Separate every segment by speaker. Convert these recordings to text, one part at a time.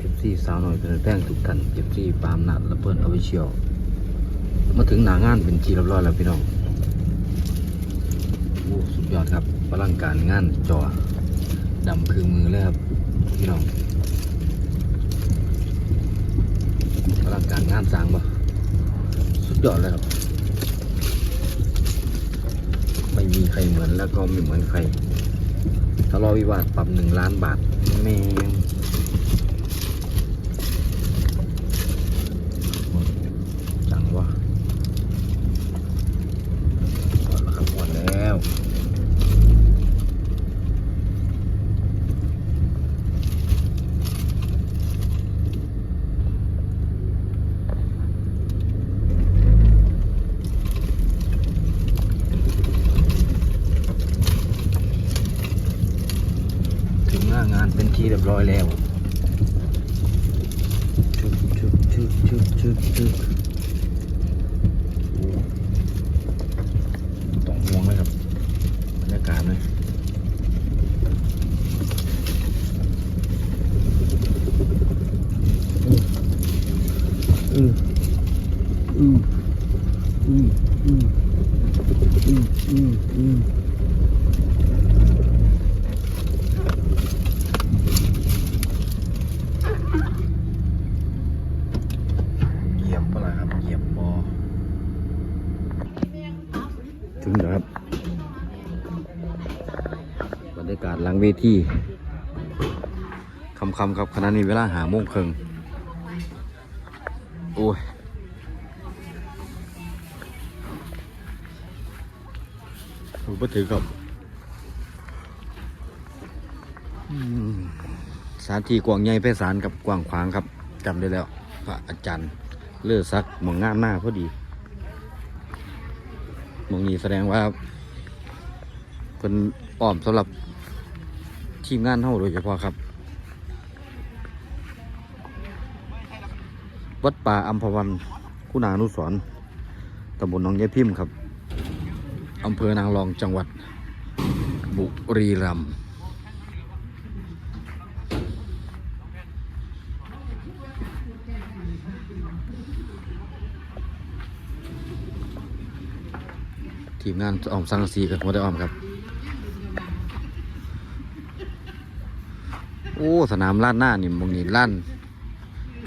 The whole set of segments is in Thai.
Speaker 1: เอฟซีสาวหน่อยเป็นแป้งทุกท่านเอฟซีปามนัดและเพิ่นเอาไปเชียวมาถึงหนางานเป็นทีเรียบร้อยแล้วพี่น้องโอ้สุดยอดครับพลังการงานจอดำคือมือเลยครับพี่น้องพลังการงานสางปะสุดยอดเลยครับไม่มีใครเหมือนแล้วก็ไม่เหมือนใครทะเลาะวิวาทปรับหนึ่งล้านบาทแม่งจังวะหมดแล้วครับหมดแล้ว ถึงหน้างานเป็นที่เร้อยแล้วชึบชึบชึบชึบชึบชึบต้องห่วงเลยครับบรรยากาศเลยอืออืออืออืออืออืออือ เหยียบปะล่ะครับเหยียบบอถึงแล้วครั บรรยากาศหลังเวทีคำคำครับขณะนี้เวลาหาโมงครึ่งโอ้ยถูกปถือครับสถานที่กว้างใหญ่ไพศาลกับกว้างขวางครับจำได้แล้ว พระอาจารย์เลือซักหมองงามหน้าพอดี มองนี้แสดงว่าเป็นอ้อมสำหรับทีมงานเท่าโดยเฉพาะครับ วัดป่าอัมพวันคุณานุสรณ์ตำบลหนองยายพิมพ์ครับอำเภอนางรองจังหวัดบุรีรัมย์ ทีมงานออมสังกะสีกับหัวได้ออมครับ โอ้สนามล้านหน้านี่มองนี้ล้าน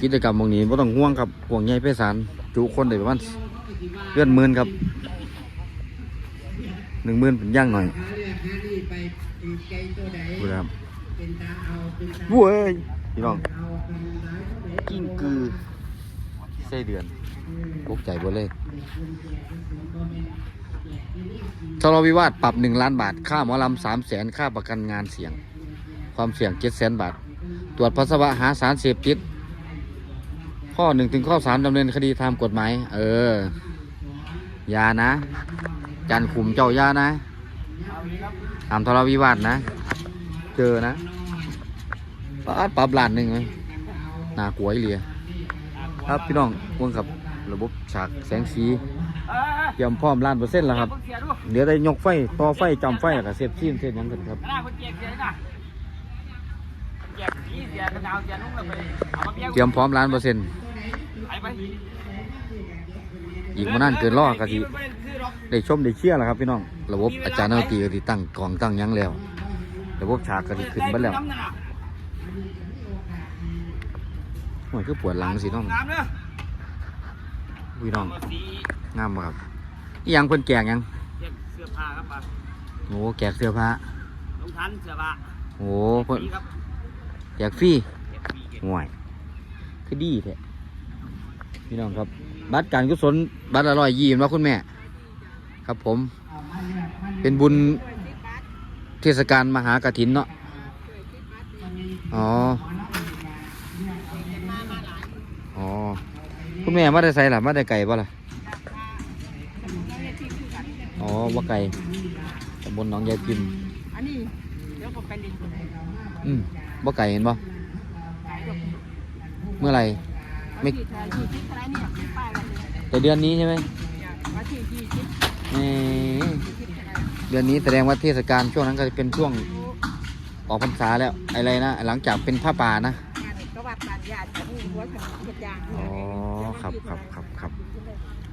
Speaker 1: กิจกรรมมองนี้ไม่ต้องห่วงครับห่วงใหญ่ไพศาลจุคนได้ประมาณเลื่อนหมื่นครับหนึ่งหมื่นเป็นย่างหน่อยดูนะครับวุ้ยพี่น้องกิ้งกือ ไส้เดือนตกใจบ่เลยทะเลาวิวาทปรับหนึ่งล้านบาท ค่าหมอลำสามแสนค่าประกันงานเสี่ยง ความเสี่ยงเจ็ดแสนบาท ตรวจปัสสาวะหาสารเสพติด ข้อหนึ่งถึงข้อสามดำเนินคดีตามกฎหมาย เออยานะ จันขุมเจ้ายานะทำทะเลาวิวาทนะ เจอนะปรับปรับล้านหนึ่งไหมน่ากลัวไอเลีย ครับพี่น้องวงกับระบบฉากแสงสีเตรียมพร้อมล้านเปอร์เซ็นต์แล้วครับ
Speaker 2: เสียดู
Speaker 1: เดี๋ยวได้ยกไฟต่อไฟจำไฟแล้วก็เสียบซีมเสียบหยังกันครับ
Speaker 2: หน้าคนเจ็บเสียนะเจ็บขี้เสียกระดาวเสียนุ่งแล้วไปเอามาเบี้ย
Speaker 1: เตรียมพร้อมล้านเปอร์เซ็นต์
Speaker 2: ไปไป
Speaker 1: อีกมานานเกินรอกะทิได้ชมได้เชียร์แล้วครับพี่น้อง ระบบอาจารย์ดนตรีกะทิตั้งกองตั้งหยังแล้ว ระบบฉากกะทิขึ้นไปแล้ว โอ้ยคือปวดหลังสิน้อง
Speaker 2: น้ำเด้อ
Speaker 1: พี่น้อง
Speaker 2: สี
Speaker 1: งามบ่ครับอีหยังเพิ่นแกงหยัง
Speaker 2: เจ็บเสื้อผ้าครับป้า
Speaker 1: โอ้แกกเสื้อผ้า
Speaker 2: ลงทันเสื้อผ้า
Speaker 1: โอ้เพิ่น
Speaker 2: นี่ครับ
Speaker 1: แจกฟรี
Speaker 2: เจ็บปีเจ็บ
Speaker 1: ห่วยคือดีแท้พี่น้องครับ บัตรการกุศลบัตรละร้อยยี่มาคุณแม่ ครับผม เป็นบุญเทศกาลมหากฐินเนาะอ๋ออ๋อ คุณแม่มาได้ใส่ล่ะมาได้ไก่ป่ะล่ะอ๋อว่าไก่ตำบลหนองยายพิมพ์
Speaker 2: อันนี้เดี๋ยวผมไปเรียนคนไหน
Speaker 1: อืมว่าไก่เห็นป่ะ
Speaker 2: ขายดอก
Speaker 1: เมื่อไหร่ไม่
Speaker 2: ที่ไทยที่ที่อะไรเนี่ยที่ป้ายอะไรเนี่ย
Speaker 1: แต่เดือนนี้ใช่ไหม
Speaker 2: มาที่ที่ที่
Speaker 1: เอ่อ
Speaker 2: ที่อะไร
Speaker 1: เดือนนี้แสดงว่าเทศกาลช่วงนั้นก็จะเป็นช่วงออกพรรษาแล้วอะไรนะหลังจากเป็นผ้าป่านะ
Speaker 2: งานก็วัด
Speaker 3: บ้านญาติกับหัวทางเฮ็ดยาง
Speaker 1: อ๋อ ครับครับครับครับ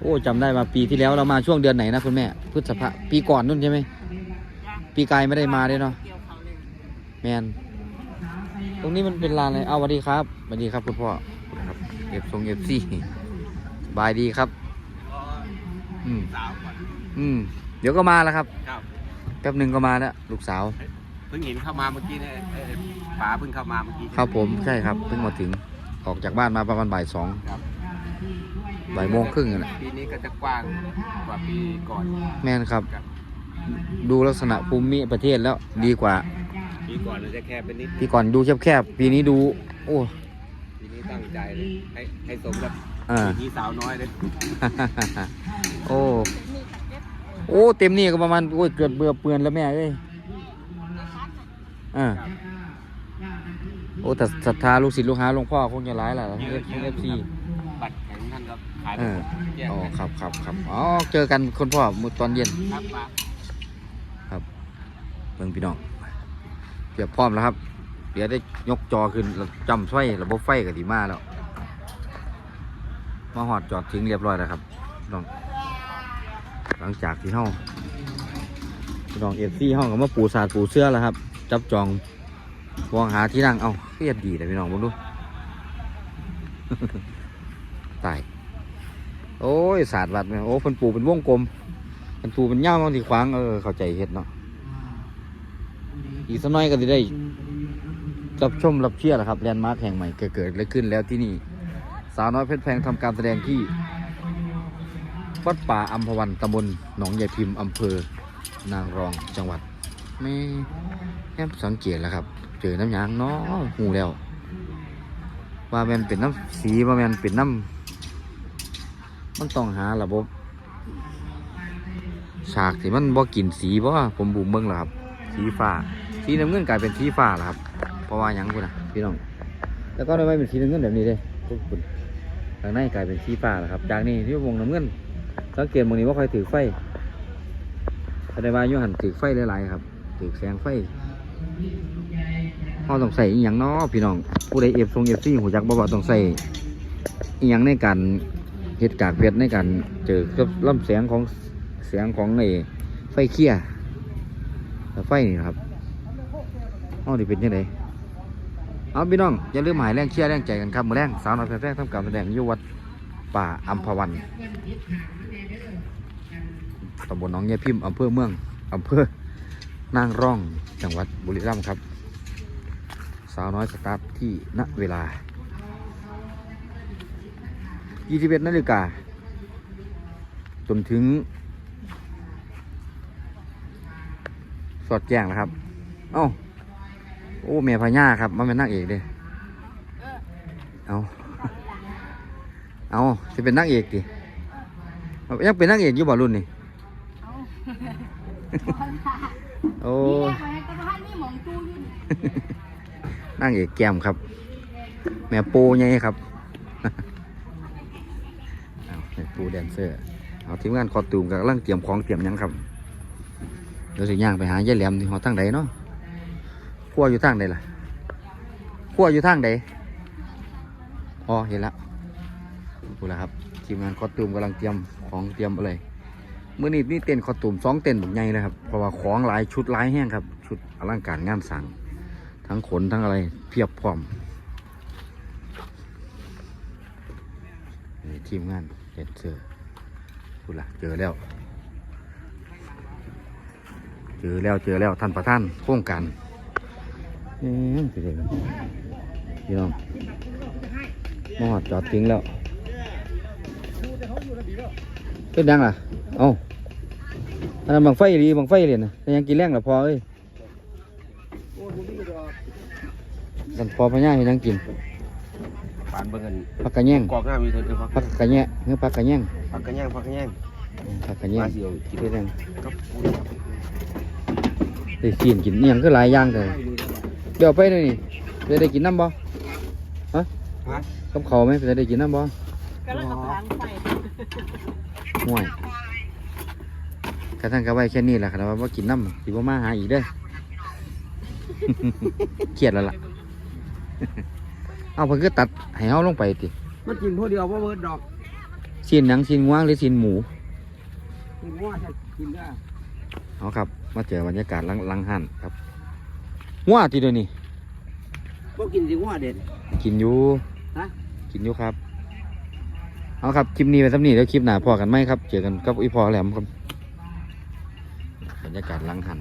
Speaker 1: โอ้จำได้มาปีที่แล้วเรามาช่วงเดือนไหนนะคุณแม่พฤษภาปีก่อนนู่นใช่ไหมปีกายไม่ได้มาด้วยเนาะ
Speaker 3: เกี่ยวเขาเลย
Speaker 1: แมนตรงนี้มันเป็นลานอะไรเอาสวัสดีครับสวัสดีครับคุณพ่อครับเอฟทรงเอฟซีบายดีครับ อืม
Speaker 2: สาวก่อน
Speaker 1: อืมเดี๋ยวก็มาแล้วครับ
Speaker 2: ครับ
Speaker 1: แป๊บหนึ่งก็มาแล้วลูกสาว
Speaker 2: เพิ่งเห็นเข้ามาเมื่อกี้เนี่ยเอ่อป๋าเพิ่งเข้ามาเมื่อกี้
Speaker 1: ครับผมใช่ครับเพิ่งมาถึงออกจากบ้านมาประมาณบ่ายสอง
Speaker 2: ครับ
Speaker 1: บ่ายโมงครึ่งนั่นแหละ
Speaker 2: ปีนี้ก็จะกว้างกว่าปีก่อน
Speaker 1: แม่นครับ
Speaker 2: ครับ
Speaker 1: ดูลักษณะภูมิประเทศแล้วดีกว่า
Speaker 2: ปีก่อนเราจะแคบไปนิด
Speaker 1: ปีก่อนดูแคบๆปีนี้ดู โอ้
Speaker 2: ปีนี้ตั้งใจเลยให้ให้สมกับ
Speaker 1: อ่า
Speaker 2: ปีสาวน้อยเลย
Speaker 1: โอ้ โอ้ เต็มนี่ก็ประมาณ โอ้ย เกิดเบื่อเปือนแล้วแม่เอ้ยอ่า
Speaker 2: ครับ
Speaker 1: โอ้แต่ศรัทธาลูกศิษย์ลูกหาหลวงพ่อคงจะร้ายแหละทั้งเอฟเอฟซี
Speaker 2: บัตรแข็งท่านก็ ขายไป
Speaker 1: เออ
Speaker 2: หมดแยก
Speaker 1: อ๋อ
Speaker 2: ไป
Speaker 1: ครับครับครับอ๋อเจอกันคุณพ่อมื้อตอนเย็น
Speaker 2: ครับป๋า
Speaker 1: ครับเบิ่งพี่น้องเตรียบพร้อมแล้วครับ เดี๋ยวได้ยกจอขึ้นแล้วจำไฟระบบไฟกับดีมาแล้ว มาหอดจอดทิ้งเรียบร้อยแล้วครับพี่น้อง หลังจากที่เฮาพี่น้องเอฟซีเฮาก็มาปูสาดปูเสื้อแล้วครับ จับจองวางหาที่นั่งเอ้าเครียดดีเลยพี่น้องเบิ่งดู ตาย โอ้ยศาสาดวัดแม่ยโอ้เพิ่นปูเป็นวงกลมเพิ่นปูเป็นย่าวบางทีขวางเออเข้าใจเฮ็ดเนาะอีกสักหน้อยก็สิได้รับชมรับเชียร์ละครับแลนด์มาร์คแห่งใหม่เกิดเกิดอะขึ้นแล้วที่นี่ สาวน้อยเพชรแพงทำการแสดงที่วัดป่าอัมพวันตำบลหนองใหญ่พิมพ์อำเภอ นางรองจังหวัดไม่แอบสังเกตแล้วครับ เจอน้ำยางเนาะหูแล้ว ว่าแมนเป็นน้ำสีว่าแมนเป็นน้ำ มันต้องหาระบบฉากที่มันบ่กินสีบ่ผมบุมเบิ่งแล้วครับ สีฟ้า สีน้ำเงินกลายเป็นสีฟ้าแล้วครับ เพราะว่ายังคุณนะพี่น้อง แล้วก็ได้ไม่เป็นสีน้ำเงินแบบนี้เลยทุกคนทางในกลายเป็นสีฟ้าแล้วครับ จากนี้ที่วงน้ำเงิน สังเกตบางนี้ว่าใครถือไฟแสดงว่ายุหันถือไฟหลายๆครับถือแสงไฟเราต้องใส่อีหยังเนาะพี่น้อง ผู้ใดเอฟทรงเอฟซีหูจักบ่ว่าต้องใส่อีหยังในการ เหตุการณ์เพชรในการเจอกับลำแสงของเสียงของไอ้ไฟเคียไฟนี่ครับเอาดิเป็นยังไงเอาพี่น้อง อย่าลืมหายแรงเชียแรงใจกันครับมือแรงสาวน้อยแพร่แร่ทำการแสดงยู่วัดป่าอัมพวันตำบลหนองยายพิมพ์อำเภอเมืองอำเภอนางร่องจังหวัดบุรีรัมย์ครับ สาวน้อยสตาร์ทที่ณเวลา 21นาฬิกาจนถึง สอดแจ้งนะครับ เอ้า โอ้เมียพญาครับมันเป็นนางเอกเด้เอาเอาจะเป็นนางเอกดิยังเป็นนางเอกอยู่บ่รุ่นนี่โอ้
Speaker 3: นี่แหละมันก็บ้านนี่หมองตู้อยู่นี่
Speaker 1: นั่งเอกแก้มครับ แม่ปูไงครับเอาแม่ ปูแดนเซอร์ เอาทีมงานคอตูมกับกำลังเตรียมของเตรียมยังครับเดี๋ยวสิย่างไปหายายแหลมที่หอทางใดเนาะขั้วอยู่ทางใดล่ะขั้วอยู่ทางใดอ๋อเห็นแล้วดูแล้วครับทีมงานคอตูมกำลังเตรียมของเตรียมอะไรเมื่อนี้นี่เต้นคอตูมสองเต้นแบบใหญ่เลยครับเพราะว่าของหลายชุดหลายแห้งครับ ชุดอลังการงานสั่งทั้งขนทั้งอะไรเพียบพร้อมทีมงาน เด็ดเจอพูดละเจอแล้ว เจอแล้วเจอแล้วท่านประธานโครงการเอ๊ะสิเด็กพี่น้องมอดจอดทิ้งแล้วเป็นดังล่ะ เอ้าอันนั้นบังไฟดีบังไฟเลยนะยังกินแรงละพอเอ้ยกันพอพญาให้ยังกิน
Speaker 2: ปานเบิ่งกัน
Speaker 1: ผักกระแยง
Speaker 2: กอกงามอยู่เถอะพัก
Speaker 1: ผักกระแยงเนื้อผักกระแยง
Speaker 2: พักกันย่างพักกันย่าง
Speaker 1: ผักกระแยง
Speaker 2: มาเสียวกิน
Speaker 1: เป็นยัง
Speaker 2: กับปู
Speaker 1: ได้กินกินอิหยังก็หลายอย่างเลยเดี๋ยวไปเลยนี่จะได้กินน้ำบ่ฮะ
Speaker 2: ฮะ
Speaker 1: กับเขาวไหมจะได้กินน้ำบ่
Speaker 3: ก็แล้วก็ทางไฟ
Speaker 1: ห่วยกระทั่งก็ไว้แค่นี้แหละครับว่าบ่กินน้ำสิบ่มาหาอีกเด้อ เครียดแล้วล่ะ เอาเพิ่นก็ตัดให้เฮาลงไปติ
Speaker 2: มันกินพวกเดียวว่าเบิดดอก
Speaker 1: ชิ้นหนังชิ้นงวงหรือชิ้นหมู
Speaker 2: กินว่าจะกินได้
Speaker 1: เอาครับ มาเจอบรรยากาศหลังหลังหันครับงัวทีเดียวนี่
Speaker 2: ก็กินสิว่าเด็ด
Speaker 1: กินอยู่
Speaker 2: ฮะ
Speaker 1: กินอยู่ครับ เอาครับคลิปนี้ไปสักนี้แล้วคลิปหน้าพอกันไหมครับ เจอกันกับอีพอแหลมครับ บรรยากาศหลังหัน